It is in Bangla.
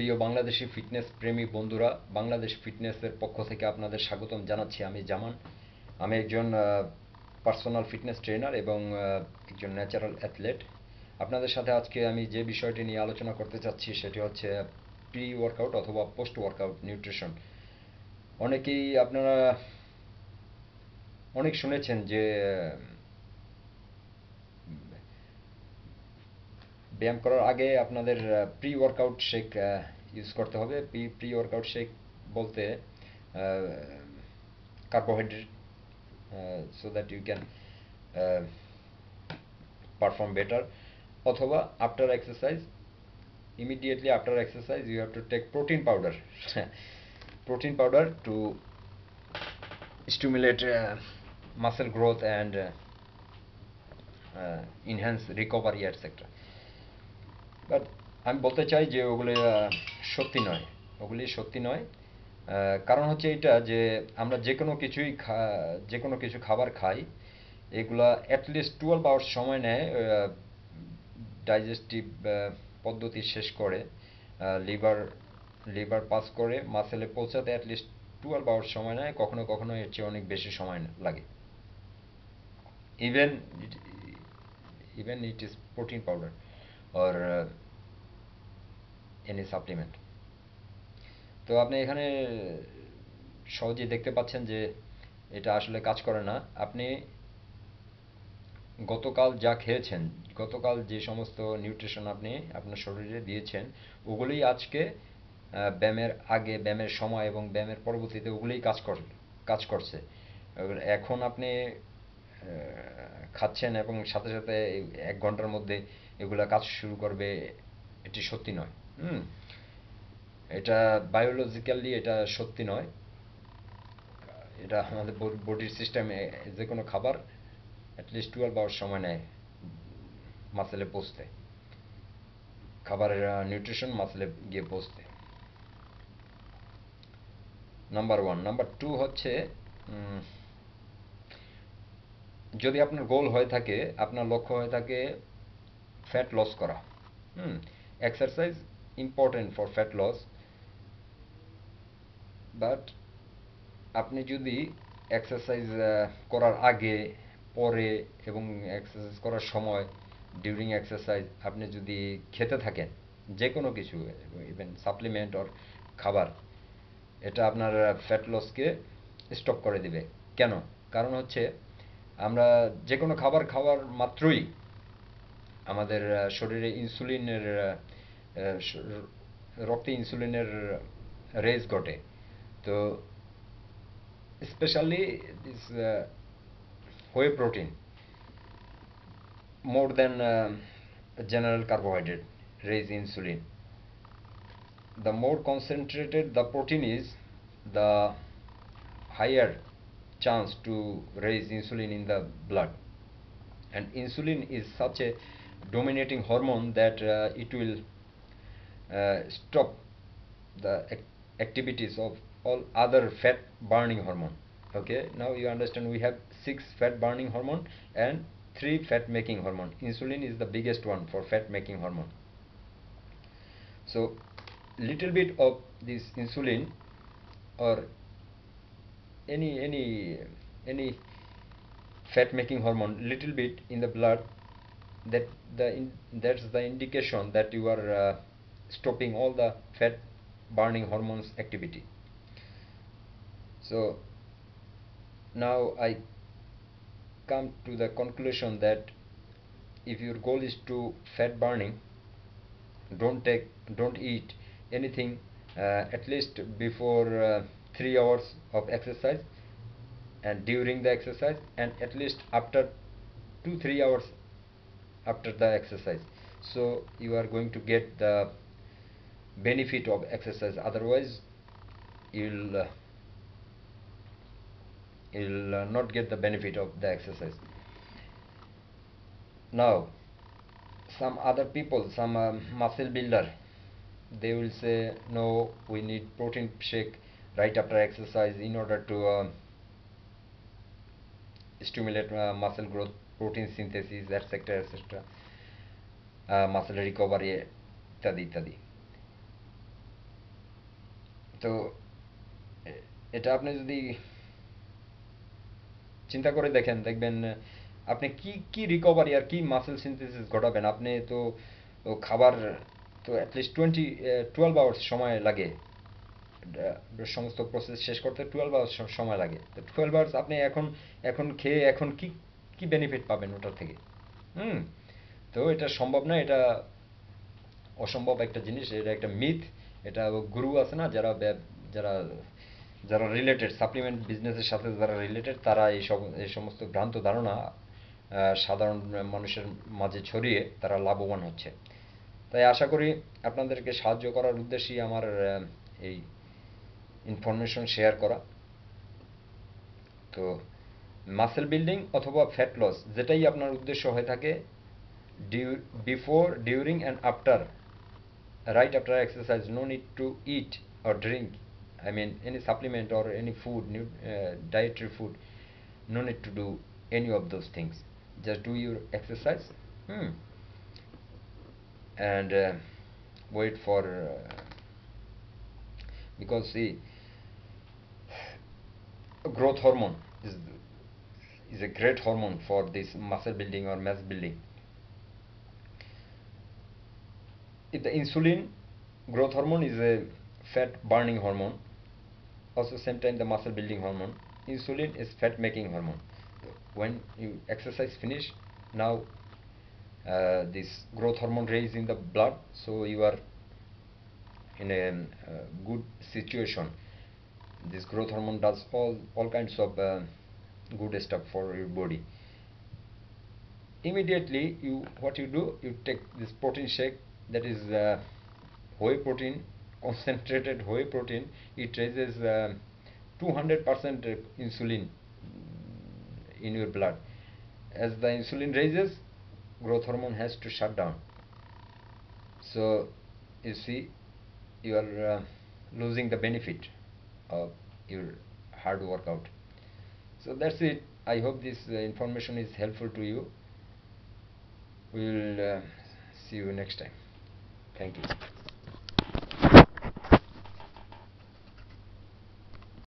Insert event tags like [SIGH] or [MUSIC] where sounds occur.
প্রিয় বাংলাদেশি ফিটনেস প্রেমী বন্ধুরা, বাংলাদেশ ফিটনেসের পক্ষ থেকে আপনাদের স্বাগতম জানাচ্ছি আমি জামান। আমি একজন পার্সোনাল ফিটনেস ট্রেনার এবং একজন ন্যাচারাল অ্যাথলেট আপনাদের সাথে আজকে আমি যে বিষয়টি নিয়ে আলোচনা করতে চাচ্ছি সেটি হচ্ছে প্রি ওয়ার্কআউট অথবা পোস্ট ওয়ার্কআউট নিউট্রিশন অনেকেই আপনারা অনেক শুনেছেন যে ব্যায়াম করার আগে আপনাদের প্রি ওয়ার্কআউট শেক ইউজ করতে হবে। প্রি প্রি ওয়ার্কআউট শেক বলতে carbohydrate so that you can perform better অথবা after exercise immediately after exercise you have to take protein powder protein powder to stimulate muscle growth and enhance recovery etcetera but আমি বলতে চাই যে ওগুলি সত্যি নয়। ওগুলি সত্যি নয়। কারণ হচ্ছে এটা যে আমরা যে কোনো কিছুই খা, যে কোনো কিছু খাবার খাই, এগুলা অ্যাটলিস্ট টুয়েলভ আওয়ার্স সময় নেয় ডাইজেস্টিভ পদ্ধতি শেষ করে লিভার লিভার পাস করে মাসেলে পৌঁছাতে অ্যাটলিস্ট টুয়েলভ আওয়ার্স সময় নেয়, কখনো কখনো এর চেয়ে অনেক বেশি সময় লাগে। Even even it is protein powder or uh, any supplement. তো আপনি এখানে সহজেই দেখতে পাচ্ছেন যে এটা আসলে কাজ করে না। আপনি গতকাল যা খেয়েছেন গতকাল যে সমস্ত নিউট্রিশন আপনি আপনার শরীরে দিয়েছেন ওগুলোই আজকে ব্যায়ামের আগে ব্যায়ামের সময় এবং ব্যায়ামের পরবর্তীতে ওগুলোই কাজ কর কাজ করছে। এখন আপনি খাচ্ছেন এবং সাথে সাথে এক ঘণ্টার মধ্যে এগুলা কাজ শুরু করবে এটি সত্যি নয়। হুম। এটা বায়োলজিক্যালি এটা সত্যি নয়। এটা আমাদের বডির সিস্টেমে যে কোনো খাবার অ্যাটলিস্ট টুয়েলভ আওয়ার সময় নেয় মাসেলে পৌঁছতে। খাবারের নিউট্রিশন মাসেলে গিয়ে পৌঁছতে। নাম্বার ওয়ান নাম্বার টু হচ্ছে যদি আপনার গোল হয়ে থাকে আপনার লক্ষ্য হয়ে থাকে ফ্যাট লস করা। হুম exercise important for fat loss but আপনি যদি এক্সারসাইজ করার আগে, পরে এবং এক্সারসাইজ করার সময় ডিউরিং এক্সারসাইজ আপনি যদি খেতে থাকেন যে কোনো কিছু ইভেন সাপ্লিমেন্ট অর খাবার, এটা আপনার ফ্যাট লসকে স্টপ করে দিবে। কেন? কারণ হচ্ছে আমরা যে কোনো খাবার খাওয়ার মাত্রই আমাদের শরীরে ইনসুলিনের রক্তে ইনসুলিনের রেজ ঘটে তো specially this whey protein more than general carbohydrate raise insulin the more concentrated the protein is, the higher chance to raise insulin in the blood. And insulin is such a dominating hormone that uh, it will uh, stop the ac- activities of all other fat burning hormone. Okay, now you understand we have six fat burning hormone and three fat making hormone. Insulin is the biggest one for fat making hormone. So little bit of this insulin or any any any fat making hormone little bit in the blood that the in, that's the indication that you are uh, stopping all the fat burning hormones activity. So now i come to the conclusion that if your goal is to fat burning don't take don't eat anything uh, at least before uh, 3 hours of exercise and during the exercise and at least after 2 3 hours after the exercise. So you are going to get the benefit of exercise. Otherwise you'll uh, you'll uh, not get the benefit of the exercise. Now some other people some um, muscle builder they will say no we need protein shake right after exercise in order to uh, stimulate muscle growth synthesis etc etc uh, muscle recovery ইত্যাদি ইত্যাদি. তো এটা আপনি যদি চিন্তা করে দেখেন দেখবেন আপনি কি কি রিকভারি আর কি মাসেল সিনথেসিস ঘটাবেন? আপনি তো খাবার তো অ্যাটলিস্ট টোয়েন্টি টুয়েলভ আওয়ার্স সময় লাগে। সমস্ত প্রসেস শেষ করতে টুয়েলভ আওয়ার্স সময় লাগে। তো টুয়েলভ আওয়ার্স আপনি এখন এখন খেয়ে এখন কি কি বেনিফিট পাবেন ওটার থেকে? হুম? তো এটা সম্ভব না, এটা অসম্ভব একটা জিনিস, এটা একটা মিথ এটা গুরু আছে না, যারা যারা যারা রিলেটেড সাপ্লিমেন্ট বিজনেসের সাথে যারা রিলেটেড তারা এই সব, এই সমস্ত ভ্রান্ত ধারণা সাধারণ মানুষের মাঝে ছড়িয়ে তারা লাভবান হচ্ছে। তাই আশা করি আপনাদেরকে সাহায্য করার উদ্দেশ্যেই আমার এই ইনফরমেশন শেয়ার করা। তো মাসেল বিল্ডিং অথবা ফ্যাট লস যেটাই আপনার উদ্দেশ্য হয়ে থাকে before during and after right after exercise no need to eat or drink i mean any supplement or any food new uh, dietary food no need to do any of those things just do your exercise hmm. and uh, wait for uh, because see growth hormone is is a great hormone for this muscle building or mass building. If the insulin growth hormone is a fat burning hormone also same time the muscle building hormone insulin is fat making hormone. When you exercise finish now uh, this growth hormone raise in the blood so you are in a uh, good situation. This growth hormone does all all kinds of uh, good stuff for your body. Immediately you what you do you take this protein shake that is uh, whey protein [LAUGHS] concentrated whey protein. It raises uh, 200% insulin in your blood. As the insulin raises growth hormone has to shut down. So you see you are uh, losing the benefit of your hard workout so that's it. I hope this uh, information is helpful to you. We will uh, see you next time. Thank you